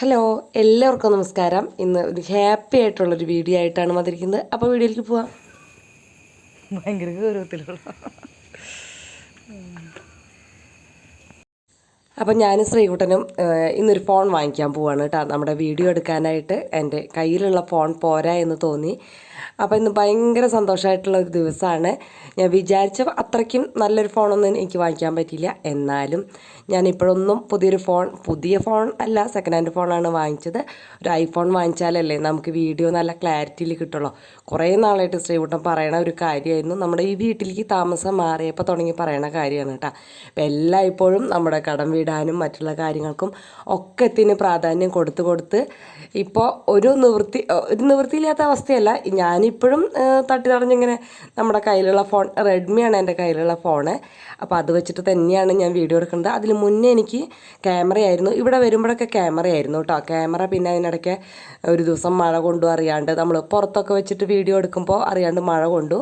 Hello എല്ലാവർക്കും നമസ്കാരം. ഇന്ന് ഒരു ഹാപ്പി ആയിട്ടുള്ളൊരു വീഡിയോ ആയിട്ടാണ് വന്നിരിക്കുന്നത്. അപ്പോൾ വീഡിയോയിലേക്ക് പോവാം. ഭയങ്കര ഗൗരവത്തിലുള്ള അപ്പം ഞാനും ശ്രീകുട്ടനും ഇന്നൊരു ഫോൺ വാങ്ങിക്കാൻ പോവാണ് കേട്ടോ. നമ്മുടെ വീഡിയോ എടുക്കാനായിട്ട് എന്റെ കയ്യിലുള്ള ഫോൺ പോരാ എന്ന് തോന്നി. അപ്പോൾ ഇന്ന് ഭയങ്കര സന്തോഷമായിട്ടുള്ള ഒരു ദിവസമാണ് ഞാൻ വിചാരിച്ച അത്രയ്ക്കും നല്ലൊരു ഫോണൊന്നും എനിക്ക് വാങ്ങിക്കാൻ പറ്റിയില്ല. എന്നാലും ഞാൻ ഇപ്പോഴൊന്നും പുതിയൊരു ഫോൺ പുതിയ ഫോൺ അല്ല സെക്കൻഡ് ഹാൻഡ് ഫോണാണ് വാങ്ങിച്ചത്. ഒരു ഐഫോൺ വാങ്ങിച്ചാലല്ലേ നമുക്ക് വീഡിയോ നല്ല ക്ലാരിറ്റിയിൽ കിട്ടുള്ളൂ. കുറേ നാളായിട്ട് ശ്രീകുട്ടം പറയണ ഒരു കാര്യമായിരുന്നു. നമ്മുടെ ഈ വീട്ടിലേക്ക് താമസം മാറിയപ്പോൾ തുടങ്ങി പറയണ കാര്യമാണ് കേട്ടോ. അപ്പം എല്ലാം ഇപ്പോഴും നമ്മുടെ കടം വീടാനും മറ്റുള്ള കാര്യങ്ങൾക്കും ഒക്കത്തിന് പ്രാധാന്യം കൊടുത്ത് കൊടുത്ത് ഇപ്പോൾ ഒരു നിവൃത്തി ഒരു നിവൃത്തിയില്ലാത്ത അവസ്ഥയല്ല. ഞാനിപ്പോഴും തട്ടി തടഞ്ഞിങ്ങനെ നമ്മുടെ കയ്യിലുള്ള ഫോൺ റെഡ്മിയാണ് എന്റെ കയ്യിലുള്ള ഫോണ്. അപ്പോൾ അത് വെച്ചിട്ട് തന്നെയാണ് ഞാൻ വീഡിയോ എടുക്കുന്നത്. അതിന് മുന്നേ എനിക്ക് ക്യാമറയായിരുന്നു ഇവിടെ വരുമ്പോഴൊക്കെ ക്യാമറയായിരുന്നു കേട്ടോ ക്യാമറ പിന്നെ അതിനിടയ്ക്ക് ഒരു ദിവസം മഴ കൊണ്ടു അറിയാണ്ട് നമ്മൾ പുറത്തൊക്കെ വെച്ചിട്ട് വീഡിയോ എടുക്കുമ്പോൾ അറിയാണ്ട് മഴ കൊണ്ടു.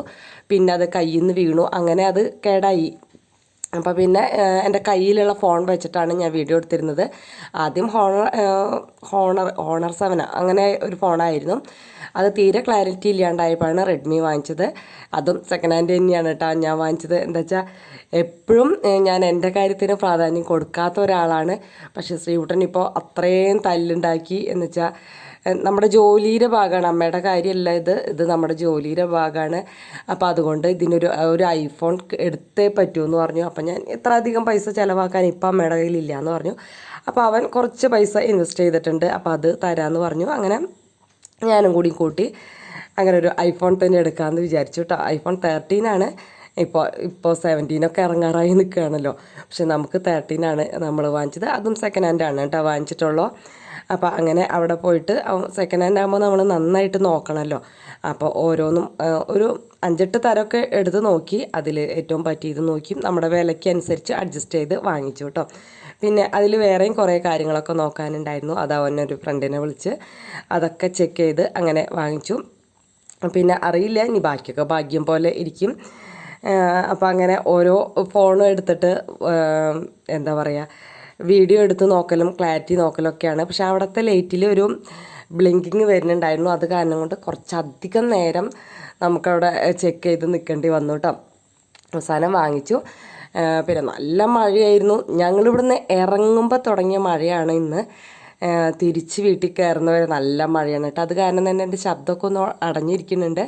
പിന്നെ അത് കയ്യിൽ നിന്ന് വീണു. അങ്ങനെ അത് കേടായി. അപ്പോൾ പിന്നെ എന്റെ കയ്യിലുള്ള ഫോൺ വെച്ചിട്ടാണ് ഞാൻ വീഡിയോ എടുത്തിരുന്നത്. ആദ്യം ഹോണർ ഹോണർ ഹോണർ സെവന. അങ്ങനെ ഒരു ഫോണായിരുന്നു. അത് തീരെ ക്ലാരിറ്റി ഇല്ലാണ്ടായപ്പോഴാണ് റെഡ്മി വാങ്ങിച്ചത്. അതും സെക്കൻഡ് ഹാൻഡ് തന്നെയാണ് കേട്ടോ ഞാൻ വാങ്ങിച്ചത്. എന്താ വെച്ചാൽ എപ്പോഴും ഞാൻ എന്റെ കാര്യത്തിന് പ്രാധാന്യം കൊടുക്കാത്ത ഒരാളാണ്. പക്ഷേ ശ്രീകുട്ടൻ ഇപ്പോൾ അത്രയും തല്ലുണ്ടാക്കി എന്ന് വെച്ചാൽ നമ്മുടെ ജോലിയുടെ ഭാഗമാണ്. അമ്മയുടെ കാര്യമല്ല ഇത്. ഇത് നമ്മുടെ ജോലിയുടെ ഭാഗമാണ്. അപ്പോൾ അതുകൊണ്ട് ഇതിനൊരു ഒരു ഐഫോൺ എടുത്തേ പറ്റൂ എന്ന് പറഞ്ഞു. അപ്പോൾ ഞാൻ ഇത്ര അധികം പൈസ ചിലവാക്കാൻ ഇപ്പം അമ്മയുടെ കയ്യിലില്ല എന്ന് പറഞ്ഞു. അപ്പോൾ അവൻ കുറച്ച് പൈസ ഇൻവെസ്റ്റ് ചെയ്തിട്ടുണ്ട്. അപ്പോൾ അത് തരാമെന്ന് പറഞ്ഞു. അങ്ങനെ ഞാനും കൂടി കൂട്ടി അങ്ങനെ ഒരു ഐഫോൺ തന്നെ എടുക്കാമെന്ന് വിചാരിച്ചു കേട്ടോ ഐഫോൺ തേർട്ടീനാണ് ഇപ്പോൾ ഇപ്പോൾ സെവന്റീനൊക്കെ ഇറങ്ങാറായി നിൽക്കുകയാണല്ലോ പക്ഷെ നമുക്ക് തേർട്ടീനാണ് നമ്മൾ വാങ്ങിച്ചത്. അതും സെക്കൻഡ് ഹാൻഡാണ് കേട്ടോ വാങ്ങിച്ചിട്ടുള്ളൂ. അപ്പോൾ അങ്ങനെ അവിടെ പോയിട്ട് സെക്കൻഡ് ഹാൻഡ് ആകുമ്പോൾ നമ്മൾ നന്നായിട്ട് നോക്കണമല്ലോ അപ്പോൾ ഓരോന്നും ഒരു അഞ്ചെട്ട് തരമൊക്കെ എടുത്ത് നോക്കി അതിൽ ഏറ്റവും പറ്റിയത് നോക്കി നമ്മുടെ വിലയ്ക്ക് അനുസരിച്ച് അഡ്ജസ്റ്റ് ചെയ്ത് വാങ്ങിച്ചു കേട്ടോ. പിന്നെ അതിൽ വേറെയും കുറേ കാര്യങ്ങളൊക്കെ നോക്കാനുണ്ടായിരുന്നു. അത് ഒരു ഫ്രണ്ടിനെ വിളിച്ച് അതൊക്കെ ചെക്ക് ചെയ്ത് അങ്ങനെ വാങ്ങിച്ചു. പിന്നെ അറിയില്ല ഇനി ബാക്കിയൊക്കെ ഭാഗ്യം പോലെ ഇരിക്കും. അപ്പോൾ അങ്ങനെ ഓരോ ഫോണും എടുത്തിട്ട് എന്താ പറയുക വീഡിയോ എടുത്ത് നോക്കലും ക്ലാരിറ്റി നോക്കലും ഒക്കെയാണ് പക്ഷെ അവിടുത്തെ ലൈറ്റിൽ ഒരു ബ്ലിങ്കിങ് വരുന്നുണ്ടായിരുന്നു. അത് കാരണം കൊണ്ട് കുറച്ചധികം നേരം നമുക്കവിടെ ചെക്ക് ചെയ്ത് നിൽക്കേണ്ടി വന്നു കേട്ടോ. അവസാനം വാങ്ങിച്ചു. പിന്നെ നല്ല മഴയായിരുന്നു. ഞങ്ങളിവിടുന്ന് ഇറങ്ങുമ്പോൾ തുടങ്ങിയ മഴയാണ് ഇന്ന്. തിരിച്ച് വീട്ടിൽ കയറുന്നവരെ നല്ല മഴയാണ് കേട്ടോ. അത് കാരണം തന്നെ എന്റെ ശബ്ദമൊക്കെ ഒന്ന് അടഞ്ഞിരിക്കുന്നുണ്ട്.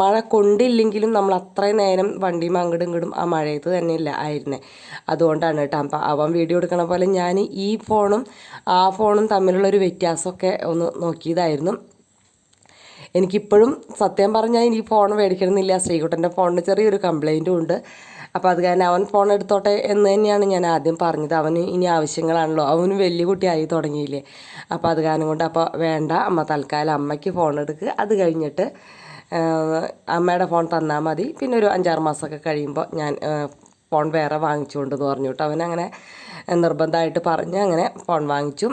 മഴ കൊണ്ടില്ലെങ്കിലും നമ്മൾ അത്രയും നേരം വണ്ടിയും അങ്ങോട്ടും ഇങ്ങോട്ടും ആ മഴയത്ത് തന്നെ തന്നെയില്ല ആയിരുന്നെ. അതുകൊണ്ടാണ് കേട്ടോ. അപ്പം അവൻ വീഡിയോ എടുക്കണ പോലെ ഞാൻ ഈ ഫോണും ആ ഫോണും തമ്മിലുള്ളൊരു വ്യത്യാസമൊക്കെ ഒന്ന് നോക്കിയതായിരുന്നു. എനിക്കിപ്പോഴും സത്യം പറഞ്ഞാൽ ഇനി ഫോൺ മേടിക്കണമെന്നില്ല. ശ്രീകുട്ടന്റെ ഫോണിന് ചെറിയൊരു കംപ്ലൈന്റും ഉണ്ട്. അപ്പോൾ അത് കാരണം അവൻ ഫോൺ എടുത്തോട്ടെ എന്ന് തന്നെയാണ് ഞാൻ ആദ്യം പറഞ്ഞത്. അവന് ഇനി ആവശ്യങ്ങളാണല്ലോ. അവന് വലിയ കുട്ടിയായി തുടങ്ങിയില്ലേ. അപ്പോൾ അത് കാരണം കൊണ്ട് അപ്പോൾ വേണ്ട അമ്മ തൽക്കാലം അമ്മയ്ക്ക് ഫോൺ എടുക്കുക അത് കഴിഞ്ഞിട്ട് അമ്മയുടെ ഫോൺ തന്നാൽ മതി. പിന്നെ ഒരു അഞ്ചാറ് മാസമൊക്കെ കഴിയുമ്പോൾ ഞാൻ ഫോൺ വേറെ വാങ്ങിച്ചുകൊണ്ടെന്ന് പറഞ്ഞു കേട്ടോ അവനങ്ങനെ നിർബന്ധമായിട്ട് പറഞ്ഞ് അങ്ങനെ ഫോൺ വാങ്ങിച്ചു.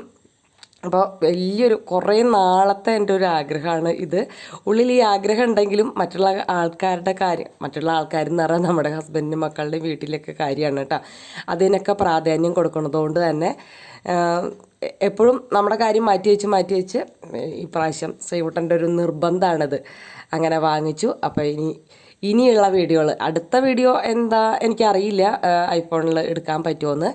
അപ്പോൾ വലിയൊരു കുറേ നാളത്തെ എന്റെ ഒരു ആഗ്രഹമാണ് ഇത്. ഉള്ളിൽ ഈ ആഗ്രഹം ഉണ്ടെങ്കിലും മറ്റുള്ള ആൾക്കാരുടെ കാര്യം മറ്റുള്ള ആൾക്കാരെന്ന് പറഞ്ഞാൽ നമ്മുടെ ഹസ്ബൻഡിന്റെ മക്കളുടെ വീട്ടിലൊക്കെ കാര്യമാണ് കേട്ടോ. അതിനൊക്കെ പ്രാധാന്യം കൊടുക്കുന്നതുകൊണ്ട് തന്നെ എപ്പോഴും നമ്മുടെ കാര്യം മാറ്റി വെച്ച് മാറ്റി വെച്ച് ഈ പ്രാവശ്യം ശ്രീകുട്ടന്റെ ഒരു നിർബന്ധമാണിത്. അങ്ങനെ വാങ്ങിച്ചു. അപ്പോൾ ഇനി ഇനിയുള്ള വീഡിയോകൾ അടുത്ത വീഡിയോ എന്താ എനിക്കറിയില്ല ഐഫോണിൽ എടുക്കാൻ പറ്റുമോയെന്ന്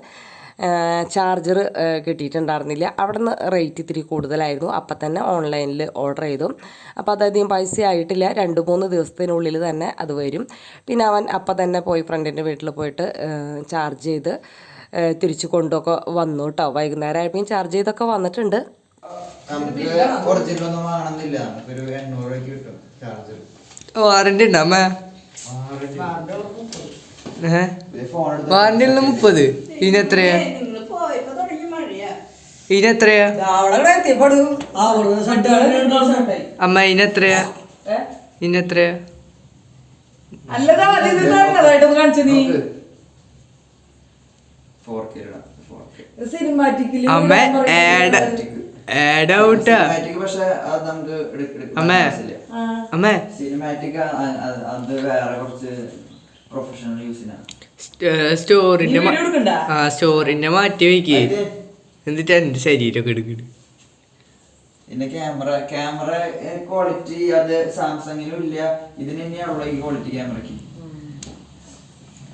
ചാർജർ കിട്ടിയിട്ടുണ്ടായിരുന്നില്ല. അവിടെ നിന്ന് റേറ്റ് ഇത്തിരി കൂടുതലായിരുന്നു. അപ്പം തന്നെ ഓൺലൈനിൽ ഓർഡർ ചെയ്തു. അപ്പോൾ അതധികം പൈസ ആയിട്ടില്ല രണ്ട് മൂന്ന് ദിവസത്തിനുള്ളിൽ തന്നെ അത് വരും. പിന്നെ അവൻ അപ്പം തന്നെ പോയി ഫ്രണ്ടിന്റെ വീട്ടിൽ പോയിട്ട് ചാർജ് ചെയ്ത് തിരിച്ചു കൊണ്ടൊക്കെ വന്നു കേട്ടോ വൈകുന്നേരം ആയപ്പോൾ ചാർജ് ചെയ്തൊക്കെ വന്നിട്ടുണ്ട്. ഓ ഒറിജിനൽ ഒന്നും വാങ്ങണമെന്നില്ല. നമുക്കൊരു എണ്ണൂറ് രൂപയ്ക്ക് കിട്ടും ചാർജർ വാറണ്ടി ഉണ്ടോ അമ്മ? ഏഹ് ഫോൺ വാറണ്ടി ഉള്ള മുപ്പത്. ഇനി എത്രയാ? ഇനി എത്രയാ? അമ്മ ഇനി എത്രയാ? ഇനി എത്രയാ? അമ്മ ആഡ് ആഡ് സിനിമാറ്റിക് അത് വേറെ കുറച്ച് പ്രൊഫഷണൽ യൂസിനാണ് സ്റ്റോറിന്റെ ആ സ്റ്റോറിന്റെ മാറ്റി വയ്ക്കേ എന്നിട്ട് എന്റെ ശരീരമൊക്കെ എടുക്കുന്നു പിന്നെ ക്യാമറ ക്യാമറ ക്വാളിറ്റി അത് സാംസങ്ങിലും ഇല്ല. ഇതിന് തന്നെയാണുള്ള ഈ ക്വാളിറ്റി ക്യാമറയ്ക്ക്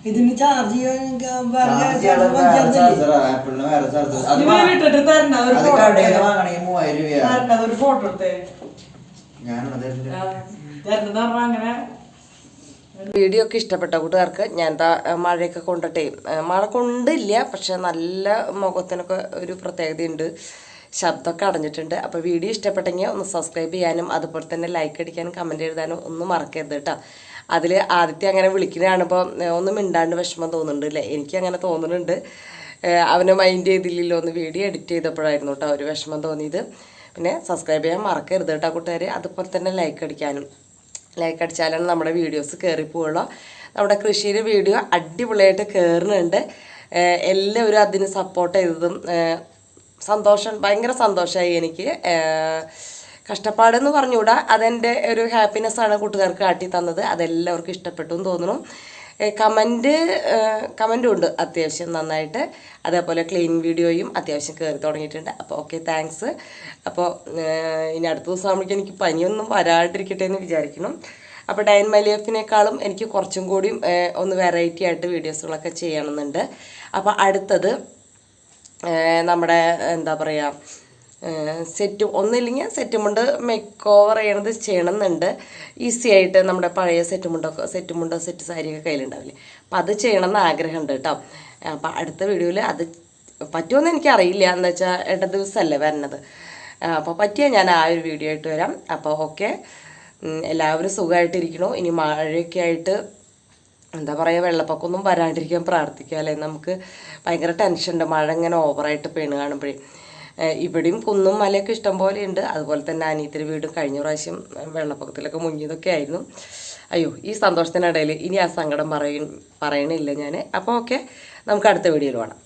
ഇതിന് ചാർജ് ചെയ്യാൻ ആപ്പിളിന് വേറെ ചാർജർ അത് കടയിൽ വാങ്ങണമെങ്കിൽ മൂവായിരം രൂപയാണ് ഞാനുള്ളത് അങ്ങനെ വീഡിയോ ഒക്കെ ഇഷ്ടപ്പെട്ട കൂട്ടുകാർക്ക് ഞാൻ എന്താ മഴയൊക്കെ കൊണ്ടിട്ടേ. മഴ കൊണ്ടില്ല പക്ഷെ നല്ല മുഖത്തിനൊക്കെ ഒരു പ്രത്യേകതയുണ്ട്. ശബ്ദമൊക്കെ അടഞ്ഞിട്ടുണ്ട്. അപ്പോൾ വീഡിയോ ഇഷ്ടപ്പെട്ടെങ്കിൽ ഒന്ന് സബ്സ്ക്രൈബ് ചെയ്യാനും അതുപോലെ തന്നെ ലൈക്ക് അടിക്കാനും കമന്റ് എഴുതാനും ഒന്നും മറക്കരുത് കേട്ടോ. അതിൽ ആദ്യത്തെ അങ്ങനെ വിളിക്കുന്നതാണിപ്പോൾ ഒന്നും മിണ്ടാണ്ട് വിഷമം തോന്നുന്നുണ്ട് അല്ലേ? എനിക്ക് അങ്ങനെ തോന്നുന്നുണ്ട്. അവനെ മൈൻഡ് ചെയ്തില്ലല്ലോ ഒന്ന് വീഡിയോ എഡിറ്റ് ചെയ്തപ്പോഴായിരുന്നു കേട്ടോ ഒരു വിഷമം തോന്നിയത്. പിന്നെ സബ്സ്ക്രൈബ് ചെയ്യാൻ മറക്കരുത് കേട്ടോ കൂട്ടുകാർ അതുപോലെ തന്നെ ലൈക്ക് അടിക്കാനും. ലൈക്ക് അടിച്ചാലാണ് നമ്മുടെ വീഡിയോസ് കയറി പോവുള്ളൂ. നമ്മുടെ കൃഷിയുടെ വീഡിയോ അടിപൊളിയായിട്ട് കയറുന്നുണ്ട് എല്ലാവരും അതിന് സപ്പോർട്ട് ചെയ്തതും സന്തോഷം ഭയങ്കര സന്തോഷമായി എനിക്ക്. കഷ്ടപ്പാടെന്ന് പറഞ്ഞുകൂടാ. അതെന്റെ ഒരു ഹാപ്പിനെസ്സാണ് കൂട്ടുകാർക്ക് കാട്ടി തന്നത് അതെല്ലാവർക്കും ഇഷ്ടപ്പെട്ടു എന്ന് തോന്നുന്നു. കമന്റ് കമന്റും ഉണ്ട് അത്യാവശ്യം നന്നായിട്ട്. അതേപോലെ ക്ലീൻ വീഡിയോയും അത്യാവശ്യം കയറി തുടങ്ങിയിട്ടുണ്ട്. അപ്പോൾ ഓക്കെ താങ്ക്സ്. അപ്പോൾ ഇനി അടുത്ത ദിവസം ആകുമ്പോഴേക്കും എനിക്ക് പനിയൊന്നും വരാണ്ടിരിക്കട്ടെ എന്ന് വിചാരിക്കണം അപ്പോൾ ഡയൻ മലിയഫിനേക്കാളും എനിക്ക് കുറച്ചും കൂടിയും ഒന്ന് വെറൈറ്റി ആയിട്ട് വീഡിയോസുകളൊക്കെ ചെയ്യണമെന്നുണ്ട്. അപ്പോൾ അടുത്തത് നമ്മുടെ എന്താ പറയുക സെറ്റ് ഒന്നില്ലെങ്കിൽ സെറ്റ് മുണ്ട് മേക്ക് ഓവർ ചെയ്യണത് ചെയ്യണമെന്നുണ്ട്. ഈസി ആയിട്ട് നമ്മുടെ പഴയ സെറ്റ് മുണ്ടൊക്കെ സെറ്റ് മുണ്ടോ സെറ്റ് സാരിയൊക്കെ കയ്യിലുണ്ടാവില്ലേ? അപ്പം അത് ചെയ്യണമെന്ന് ആഗ്രഹമുണ്ട് കേട്ടോ. അപ്പം അടുത്ത വീഡിയോയിൽ അത് പറ്റുമെന്ന് എനിക്കറിയില്ല. എന്ന് വെച്ചാൽ ഇട ദിവസമല്ലേ വരണത്. അപ്പോൾ പറ്റിയാൽ ഞാൻ ആ ഒരു വീഡിയോ ആയിട്ട് വരാം. അപ്പോൾ ഓക്കെ എല്ലാവരും സുഖമായിട്ടിരിക്കണു ഇനി മഴയൊക്കെ ആയിട്ട് എന്താ പറയുക വെള്ളപ്പൊക്കമൊന്നും വരാണ്ടിരിക്കാൻ പ്രാർത്ഥിക്കുക അല്ലേ നമുക്ക് ഭയങ്കര ടെൻഷനുണ്ട് മഴ ഇങ്ങനെ ഓവറായിട്ട് പെണ്ണ് കാണുമ്പോഴേ. ഇവിടെയും കുന്നും മലയൊക്കെ ഇഷ്ടം പോലെ ഉണ്ട് അതുപോലെ തന്നെ അനിയത്തിരി വീടും കഴിഞ്ഞ പ്രാവശ്യം വെള്ളപ്പൊക്കത്തിലൊക്കെ മുങ്ങിയതൊക്കെ ആയിരുന്നു. അയ്യോ ഈ സന്തോഷത്തിനിടയിൽ ഇനി ആ സങ്കടം പറയ പറയണില്ല ഞാൻ അപ്പോൾ ഓക്കെ നമുക്ക് അടുത്ത വീഡിയോയിൽ വേണം